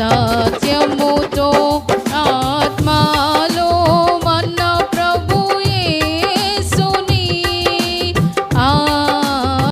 సత్యముతో